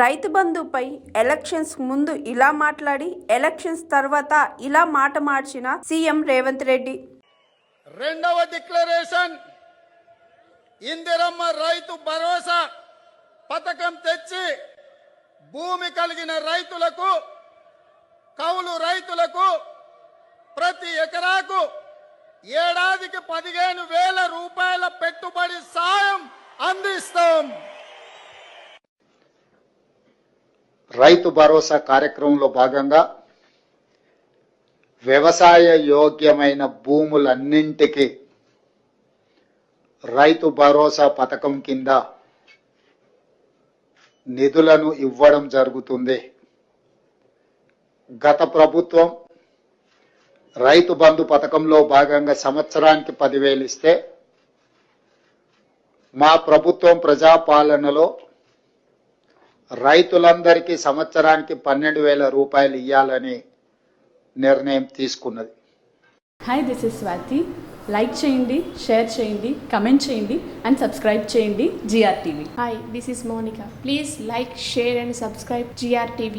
రైతు బంధుపై ఎలక్షన్స్ ముందు ఇలా మాట్లాడి ఎలక్షన్స్ తర్వాత ఇలా మాట మార్చిన సీఎం రేవంత్ రెడ్డి. రెండవ డిక్లరేషన్ ఇందిరమ్మ రైతు భరోసా పథకం తెచ్చి భూమి కలిగిన రైతులకు కౌలు రైతులకు ప్రతి ఎకరాకు ఏడాదికి పదిహేను వేల రూపాయల పెట్టుబడి సాయం అందిస్తా. రైతు భరోసా కార్యక్రమంలో భాగంగా వ్యవసాయ యోగ్యమైన భూములన్నింటికి రైతు భరోసా పథకం కింద నిధులను ఇవ్వడం జరుగుతుంది. గత ప్రభుత్వం రైతు బంధు పథకంలో భాగంగా సంవత్సరానికి పదివేలు ఇస్తే మా ప్రభుత్వం ప్రజాపాలనలో రైతులందరికీ సంవత్సరానికి పన్నెండు వేల రూపాయలు ఇవ్వాలని నిర్ణయం తీసుకున్నది hi this is Swathi like చేయండి షేర్ చేయండి కమెంట్ చేయండి అండ్ సబ్స్క్రైబ్ చేయండి G R TV Hi, this is Monica. Please like, share, and subscribe GRTV.